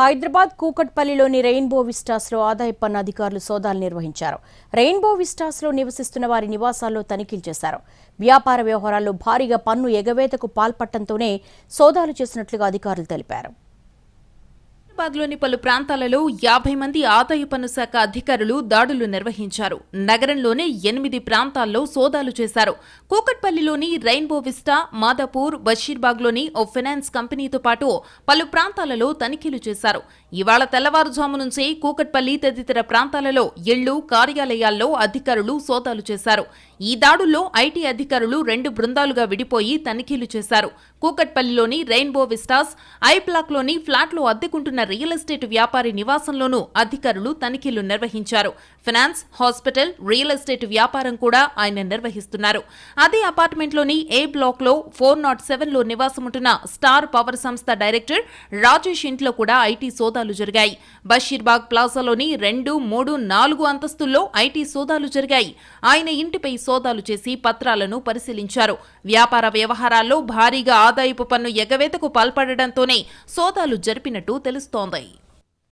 Hyderabad కూకట్పల్లిలోని rainbow విస్టాస్లో ఆదాయ పన్ను అధికారులు సోదాలు నిర్వహించారు. రెయిన్బో విస్టాస్లో నివసిస్తున్న వారి నివాసాల్లో తనిఖీలు చేశారు. వ్యాపార వ్యవహారాల్లో భారీగా పన్ను ఎగవేతకు పాల్పట్టంతోనే సోదాలు చేసినట్లుగా అధికారులు తెలిపారు. హైదరాబాద్లోని పలు ప్రాంతాలలో యాభై మంది ఆదాయ పన్ను శాఖ అధికారులు దాడులు నిర్వహించారు. నగరంలోని ఎనిమిది ప్రాంతాల్లో సోదాలు చేశారు. కూకట్పల్లిలోని రెయిన్బో విస్టా మాదాపూర్ బషీర్బాగ్లోని ఓ ఫైనాన్స్ కంపెనీతో పాటు పలు ప్రాంతాలలో తనిఖీలు చేశారు. ఇవాళ తెల్లవారుజాము నుంచే కూకట్పల్లి తదితర ప్రాంతాలలో ఇళ్ళు కార్యాలయాల్లో అధికారులు సోదాలు చేశారు. ఈ దాడుల్లో ఐటీ అధికారులు రెండు బృందాలుగా విడిపోయి తనిఖీలు చేశారు. కూకట్పల్లిలోని రెయిన్బో విస్టాస్ ఐ బ్లాక్లోని ఫ్లాట్లో అద్దెకుంటున్న రియల్ ఎస్టేట్ వ్యాపారి నివాసంలోనూ అధికారులు తనిఖీలు నిర్వహించారు. ఫినాన్స్ హాస్పిటల్ రియల్ ఎస్టేట్ వ్యాపారం కూడా ఆయన నిర్వహిస్తున్నారు. అదే అపార్ట్మెంట్లోని ఏ బ్లాక్లో ఫోర్ నాట్ సెవెన్లో నివాసముంటున్న స్టార్ పవర్ సంస్థ డైరెక్టర్ రాజేష్ ఇంట్లో కూడా ఐటీ సోదాలు జరిగాయి. బషీర్బాగ్ ప్లాజాలోని రెండు మూడు నాలుగు అంతస్తుల్లో ఐటీ సోదాలు జరిగాయి. ఆయన ఇంటిపై సోదాలు చేసి పత్రాలను పరిశీలించారు. వ్యాపార వ్యవహారాల్లో భారీగా ఆదాయపు పన్ను ఎగవేతకు పాల్పడడంతోనే సోదాలు జరిపినట్టు తెలుస్తోంది.